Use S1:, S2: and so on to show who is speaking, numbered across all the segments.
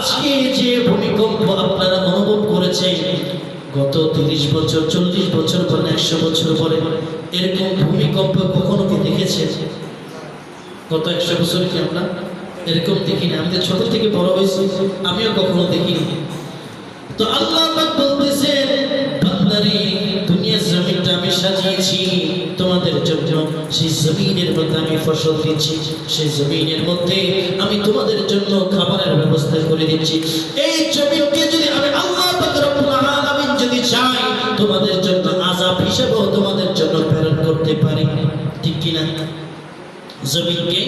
S1: আজকে যে ভূমিকম্প আপনারা অনুভব করেছেন, গত তিরিশ বছর, চল্লিশ বছর পরে একশো বছর পরে, এরকম ভূমিকম্প কখনো কি দেখেছে গত একশো বছর কি আমরা এরকম দেখিনি? আমি তো ছোট থেকে বড় হয়েছি, আমিও কখনো দেখিনি। তো আল্লাহ বান্দারে দুনিয়ার জমিনটা আমি সাজিয়েছি। সেই জমিনের মধ্যে আমি ফসল দিচ্ছি, সেই জমিনের মধ্যে আমি তোমাদের জন্য খাবারের ব্যবস্থা করে দিচ্ছি। এই জমিনকে যদি আমি আল্লাহ যদি চাই, তোমাদের জন্য আযাব হিসেবেও তোমাদের জন্য প্রেরণ করতে পারি। ঠিক কিনা জমিনকে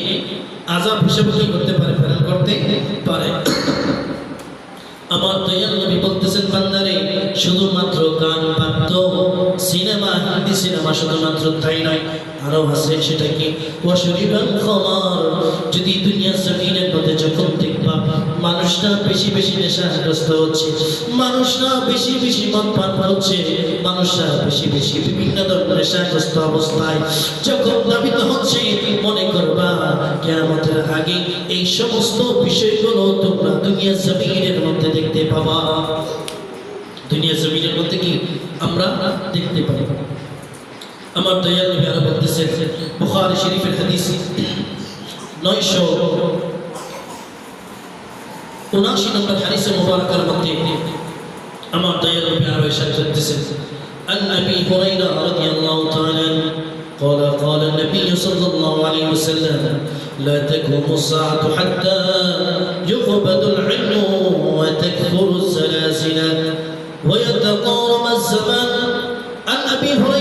S1: আযাব হিসেবে কি করতে পারে? প্রেরণ করতে পারে। আমার দয়াল নবী বলতেছেন, বান্দারে, শুধুমাত্র হিন্দি সিনেমা শুধুমাত্র তাই নয়, আরও আছে সেটা কি যদি দুনিয়া জমিনের মধ্যে যখন দেখবা মানুষরা বেশি বেশি নেশাগ্রস্ত হচ্ছে, মানুষরা বেশি বেশি মদ পান করছে, মানুষরা বেশি বেশি বিভিন্ন ধরনের নেশাগ্রস্ত অবস্থায় যখন দাবিত হচ্ছে, মনে করবা কেয়ামতের আগে এই সমস্ত বিষয়গুলো তোমরা দুনিয়া জমিনের মধ্যে দেখতে পাবা। দুনিয়া জমিনের মধ্যে কি আমরা দেখতে পাই আমার দয়াল নবী আরো বলতেছেন বুখারী শরীফের হাদিস 900 উনাশি নম্বর হাদিসে মুবারকার মধ্যে আমার দয়াল নবী আরো ইরশাদ করতেছেন عن ابي هريره رضي الله تعالى عنه قال قال النبي صلى الله عليه وسلم لا تقوم الساعة حتى يقبض العلم وتكثر الزلازل ويتقارب الزمان عن ابي هريره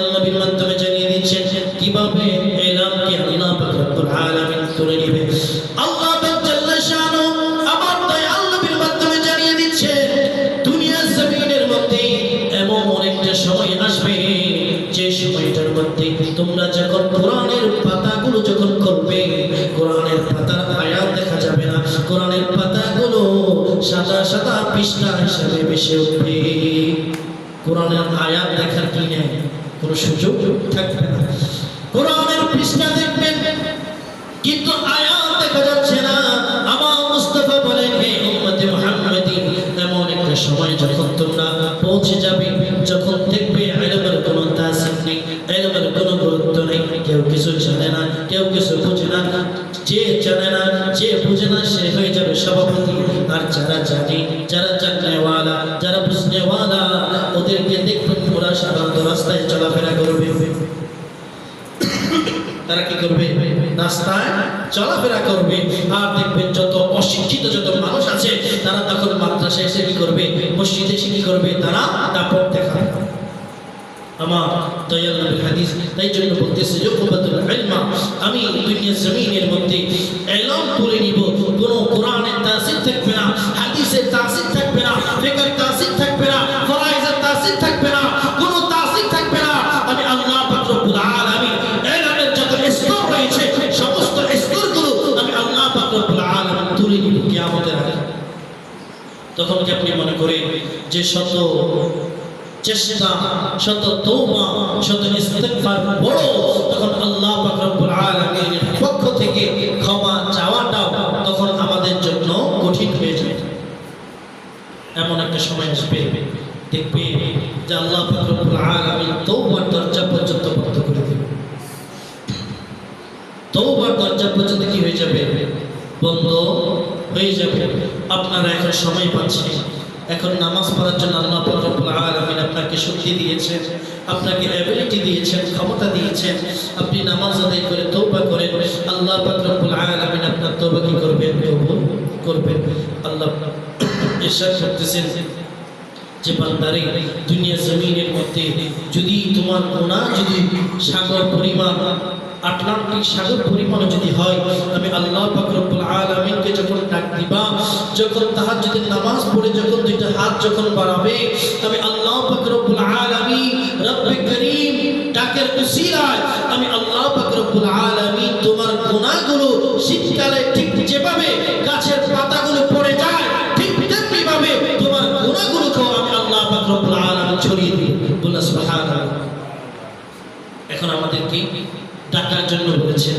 S1: কীভাবে এলামকে আল্লাহ পাক রব্বুল আলামিন আল্লাহ তোমরা পৌঁছে যাবে। যখন দেখবে ইলমের কোনো তাসির নেই ইলমের কোনো গুরুত্ব নেই, কেউ কিছু জানে না, কেউ কিছু বুঝে না। যে জানে না, যে বুঝে না, সে হয়ে যাবে সভাপতি। আর যারা জানে, যারা জাননেওয়ালা যারা বুঝনেওয়ালা ওদেরকে দেখবেন ওরা সাধারণত রাস্তায় চলাফেরা করবে। তারা কি করবে? রাস্তায় চলাফেরা করবে। আর দেখবেন যত অশিক্ষিত যত মানুষ আছে, তারা তখন মাদ্রাসায় এসে কি করবে? মসজিদে এসে কি করবে? তারা দাপট দেখাবে। আমার দয়াল হাদিস, তাই জন্য আমি জমিনের মধ্যে কোনো থাকবে না থাকবে না থাকবে না তাসির থাকবে তখন কি আপনি মনে করেন যে শত চেষ্টা, শত তৌবা শত ইস্তেগফার বড় তখন আল্লাহ পাক রব্বুল আলামিনের পক্ষ থেকে ক্ষমা চাওয়াটাও তখন আমাদের জন্য কঠিন হয়ে যায়। এমন একটা সময় আসবে, দেখবে যে আল্লাহ পাক রব্বুল আলামিন তওবার দরজা পর্যন্ত বন্ধ করে দেবে তওবার দরজা পর্যন্ত কি হয়ে যাবে বন্ধ হয়ে যাবে আপনারা এখন সময় পাচ্ছেন এখন নামাজ পড়ার জন্য আল্লাহ রব্বুল আলামিন আপনাকে শক্তি দিয়েছেন, আপনাকে অ্যাবিলিটি দিয়েছেন, ক্ষমতা দিয়েছেন। আপনি নামাজ আদায় করে তওবা করেন, আল্লাহ রব্বুল আলামিন আপনার তওবা কি করবেন? কবুল করবেন। আল্লাহ ইরশাদ করতেছেন যে বান্দারে, দুনিয়া জমিনের মধ্যে যদি তোমার গুনাহ যদি সাগর পরিমাণ, আটলান্টিক সাগর পরিমাণ যদি হয়, আমি আল্লাহ পাক রব্বুল আলামিনকে দিবা যখন তাহাজ্জুদের নামাজ পড়ে, যখন দুইটা হাত যখন বাড়াবে আমি আল্লাহ আলামিন, রব্বে করিম ডাকের আমি আল্লাহ আলামিন তোমার শীতকালে ঠিক যেভাবে গাছের পাতাগুলো পড়ে যায়, ঠিক তেমনি ভাবে তোমার আমি আল্লাহ আলামিন ছড়িয়ে দিই। এখন আমাদেরকে ডাকার জন্য বলেছেন?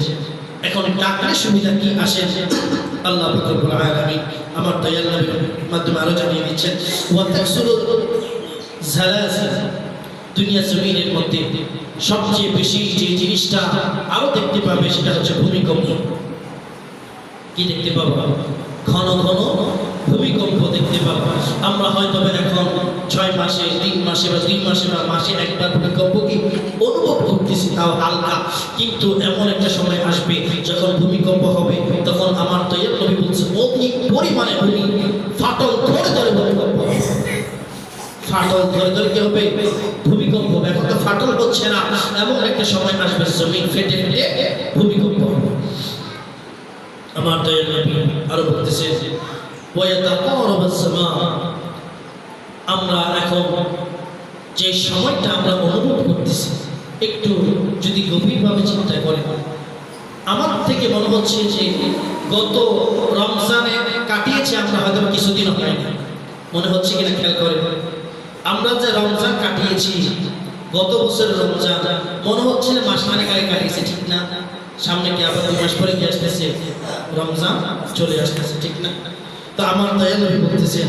S1: এখন ডাকার সুবিধা কি আসে? আল্লাহ রব্বুল আলামিন আমার দয়াল নবীর মাধ্যমে আরও জানিয়ে দিচ্ছেন দুনিয়া জমিনের মধ্যে সবচেয়ে বেশি যে জিনিসটা আরও দেখতে পাবে সেটা হচ্ছে ভূমিকম্প। কি দেখতে পাবো? ঘন ঘন ভূমিকম্প দেখতে আমরা হয়তো এখন ছয় মাসে, তিন মাসে বা দুই মাসে বা মাসে একবার ভূমিকম্প কি অনুভব করতেছি, তাও হালকা। কিন্তু এমন একটা সময় আসবে যখন ভূমিকম্প হবে, তখন আমার তো এর নবী বলছে অতি পরিমাণে ভূমি, ফাটল ধরে ধরে ভূমিকম্প ফাটল ধরে ধরে কি হবে? ভূমিকম্প হবে। এখন তো ফাটল হচ্ছে না। এমন একটা সময় আসবে, জমিন ফেটে ফেটে ভূমিকম্প হবে। আমার দয়াল নবী আরও বলতেছে আমরা এখন যে সময়টা আমরা অনুভব করতেছি, একটু যদি গভীরভাবে চিন্তা করেন, আমার থেকে মনে হচ্ছে যে গত রমজানে কাটিয়েছে আমরা হয়তো কিছুদিন হয় না মনে হচ্ছে কিনা খেয়াল করে আমরা যে রমজান কাটিয়েছি, গত বছরের রমজান, মনে হচ্ছে মাস খানেক আগে কাটিয়েছে, ঠিক না? সামনে কি আবার দুই মাস পরে কি আসতেছে? রমজান চলে আসতেছে, ঠিক না? তো আমার দয়া নবী বলতেছেন।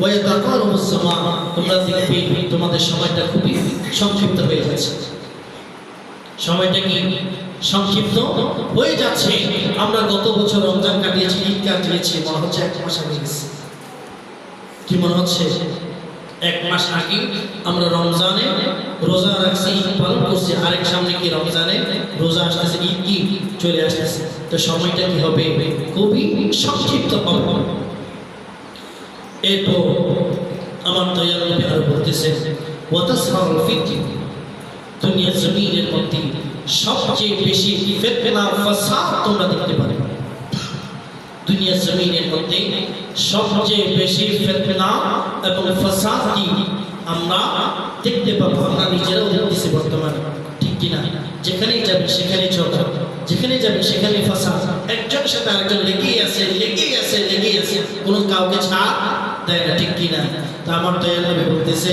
S1: ওয়া তাকারুবুস সামা, তোমরা দেখবে তোমাদের সময়টা খুবই সংক্ষিপ্ত হয়ে যাচ্ছে। সময়টা কি সংক্ষিপ্ত? হয়ে যাচ্ছে। আমরা গত বছর রমজান কাটিয়েছি, ঈদ কাটিয়েছি, মনে হচ্ছে এক মাস আগে গেছে। কি মনে হচ্ছে? এক মাস আগে আমরা রমজানে রোজা রাখছি, ঈদ পালন করছি। আরেক সামনে কি রমজানে রোজা আসতেছে, ঈদ কি চলে আসতেছে। তো সময়টা কি হবে? খুবই সংক্ষিপ্ত হবে। এরপর আমার দয়াল নবী আরও দুনিয়া জমিনের মধ্যে সবচেয়ে বেশি ফাসাদ তোমরা দেখতে পাবে। দুনিয়া জমিনের মধ্যে সবচেয়ে বেশি ফিতনা এবং ফাসাদ কি আমরা দেখতে পাবো, আমরা নিজেরাও দেখতেছি বর্তমানে। ঠিক কিনা? যেখানেই যাবে সেখানেই চলবে। যেখানে যাবে সেখানে ফাসাদ। একজন সাথে আরেকজন লেগেই আছে লেগেই আছে লেগেই আছে। কোনো কাউকে ছাড় দেয় না, ঠিক কিনা? তো আমার দয়াল নবী বলতেছে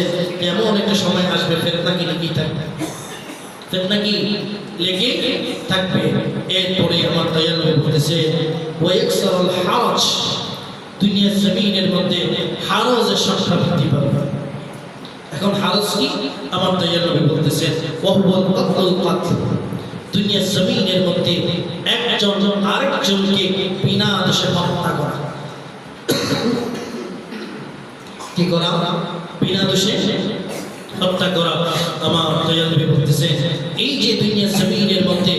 S1: এমন একটা সময় আসবে, ফেতনা কি লেগেই থাকবে? ফেতনা কি? লেগে থাকবে। এরপরে আমার দয়াল নবী বলতেছে, ওয়াইকসারুল হারাজ দুনিয়ার জমিনের মধ্যে হারাজের সংখ্যা বৃদ্ধি পাবে। এখন হারাজ কি? আমার দয়াল নবী বলতেছে ওয়াহুয়াল কাতলুল কাতল দুনিয়ার জমিনের মধ্যে একজন আরেকজনকে বিনা দোষে হত্যা করা। কি করা? বিনা দোষে হত্যা করা আমার নবী বলতেছে এই যে দুনিয়ার জমিনের মধ্যে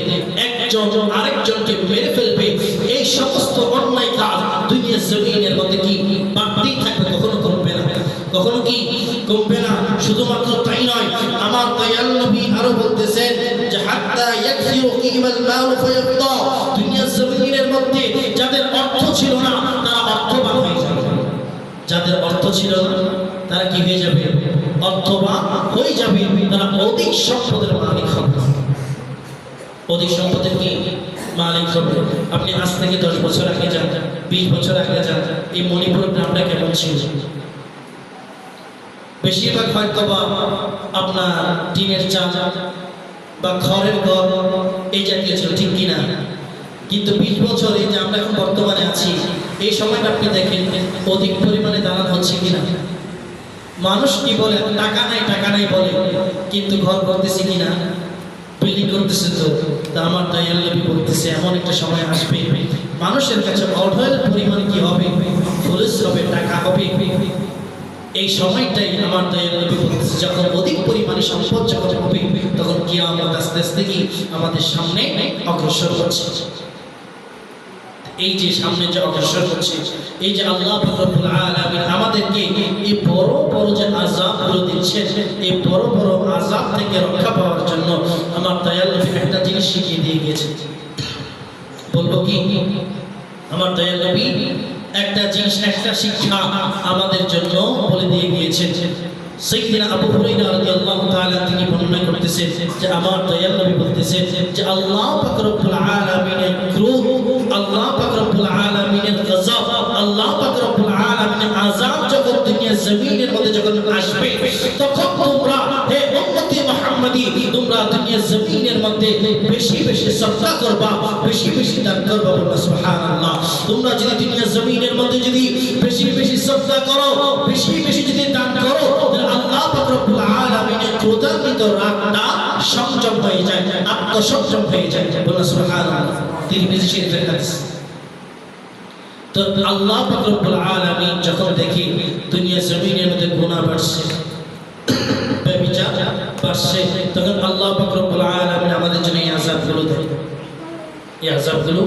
S1: একজন আরেকজনকে মেরে ফেলবে, এই সমস্ত অন্যায় কাজ দুনিয়ার জমিনের মধ্যে কি বাড়তেই থাকবে? কখনো কমবে না। কখনো কি কমবে না? শুধুমাত্র তাই নয়, আমার দয়াল আরও বলতেছেন যে, হাত্তা ইয়াকসিরু কিমাল মাল ফায়াবদা দুনিয়ার জমিনের মধ্যে যাদের অর্থ ছিল না তারা অর্থবান হয়ে যাবে যাদের অর্থ ছিল তারা কি হয়ে যাবে? অর্থবান হয়ে যাবে। তারা অধিক সম্পদের মালিক হবে। অধিক সম্পদের কি? মালিক হবে। আপনি আজ থেকে দশ বছর আগে যান, বিশ বছর আগে যান, এই মণিপুর গ্রামটা কেমন ছিল? বেশিরভাগ হয়তো বা আপনার টিনের চাল বা খড়ের ঘর এই জাতীয় ছিল, ঠিক কিনা? কিন্তু বিশ বছর এই যে আমরা এখন বর্তমানে আছি, এই সময়টা আপনি দেখেন, অধিক পরিমাণে হচ্ছে কিনা? মানুষ কি বলে, টাকা নাই টাকা নাই বলে, কিন্তু ঘর করতেছে কিনা? বিল্ডিং করতেছে তো, তা আমার তাই আল্লাহ বলতেছে, এমন একটা সময় আসবে। মানুষের কাছে অঢেল পরিমাণ কি হবে? খরচ হবে, টাকা হবে। এই সময়টাই আমার দয়াল নবী বলতেছে, যখন অধিক পরিমাণে সম্পদ যখন হবে, তখন কি আমাদের আস্তে আস্তে কি আমাদের সামনে অগ্রসর হচ্ছে। এই যে সামনে যে অগ্রসর হচ্ছে, এই যে আল্লাহ আমাদেরকে এই বড় বড় যে আযাবগুলো দিচ্ছে এই বড় বড় আযাব থেকে রক্ষা পাওয়ার জন্য আমার দয়াল একটা জিনিস শিখিয়ে দিয়ে গেছে বলব কি? আমার দয়াল একটা জিনিস, একটা শিক্ষা আমাদের জন্য বলে দিয়ে গিয়েছেন সাইয়্যিদিনা আবু হুরায়রা রাদিয়াল্লাহু তাআলা তিনি বর্ণনা করতেছেন যে, আমার দয়াল নবী বলতেছেন যে, আল্লাহ পাক রব্বুল আলামিনের ক্রোধ আল্লাহ পাক রব্বুল আলামিনের গজব, আল্লাহ পাক আলামিনের আযাব যখন দুনিয়া জমিনের মধ্যে যখন আসবে, তখন তোমরা হে উম্মতি মুহাম্মাদি, তোমরা দুনিয়া জমিনের মধ্যে বেশি বেশি সদকা করবা, বেশি বেশি দান করবা বলবা সুবহানাল্লাহ। তোমরা যদি দুনিয়া জমিনের মধ্যে যদি বেশি বেশি সদকা করো, বেশি বেশি যদি দান করো, তাহলে আল্লাহ পাক রব্বুল আলামিনের ক্রোধান্বিত যায় আত্মসংযম হয়ে যায়। সুবহানাল্লাহ। তিরমিজি শরীফের হাদিস। তো আল্লাহ পাক রব্বুল আলামিন যখন দেখি দুনিয়া জমিনের মধ্যে গুণা বাড়ছে ব্যভিচার বাড়ছে, তখন আল্লাহ পাক রব্বুল আমাদের জন্য এই আযাবগুলো দেয় এই আযাবগুলো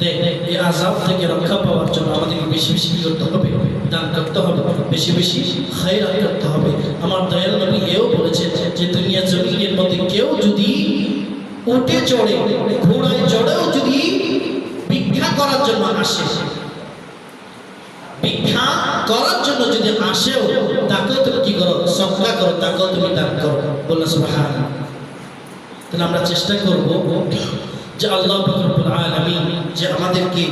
S1: দেয় এই আযাব থেকে রক্ষা পাওয়ার জন্য আমাদেরকে বেশি বেশি করতে হবে? দান করতে হবে। বেশি বেশি খায়রাত করতে হবে। আমার দয়াল নবী এও বলেছেন যে দুনিয়া জমিনের মধ্যে কেউ যদি উঠে চড়ে, ঘোড়ায় চড়েও যদি ভিক্ষা করার জন্য আসে, ভিক্ষা করার জন্য যদি আসেও, তাকেও তুমি কি করো? সৎকা করো, তাকেও তুমি দান করো। বলল, সুবহানাল্লাহ। তাহলে আমরা চেষ্টা করব যে আল্লাহ রব্বুল আলামিন যে আমাদেরকে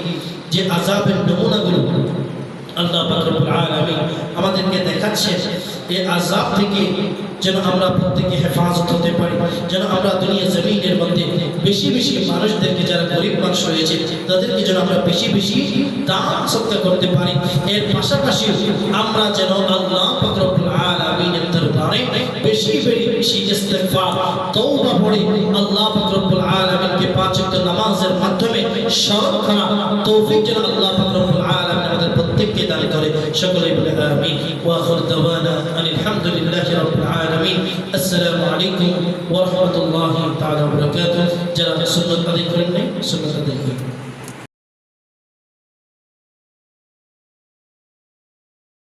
S1: যে আযাবের নমুনাগুলো আল্লাহ রব্বুল আলামিন আমাদেরকে দেখাচ্ছে এই আযাব থেকে যেন আমরা প্রত্যেকে হেফাজত হতে পারি, যেন আমরা দুনিয়া জমিনের মধ্যে বেশি বেশি মানুষদেরকে যারা গরিব মানুষ রয়েছে, তাদেরকে যেন আমরা বেশি বেশি দান সৎকার করতে পারি। এর পাশাপাশি আমরা যেন আল্লাহ পাক রব্বুল আলামিনের দরবারে বেশি বেশি ইস্তেগফার, তওবা পড়ে আল্লাহ পাক রব্বুল আলামিনকে পাঁচ নামাজের মাধ্যমে স্মরণ তৌফিক যেন আল্লাহ পাক রব্বুল আলামিন আমাদের প্রত্যেককে দান করে। সকলেই বলে আমিন। ওয়া আখির দাওয়ানা আসসালামু আলাইকুম ওয়া রাহমাতুল্লাহি তাআলা ওয়া বারাকাতুহু। যারা সুন্নাত আদায় করেন নাই, সুন্নাত আদায় করুন।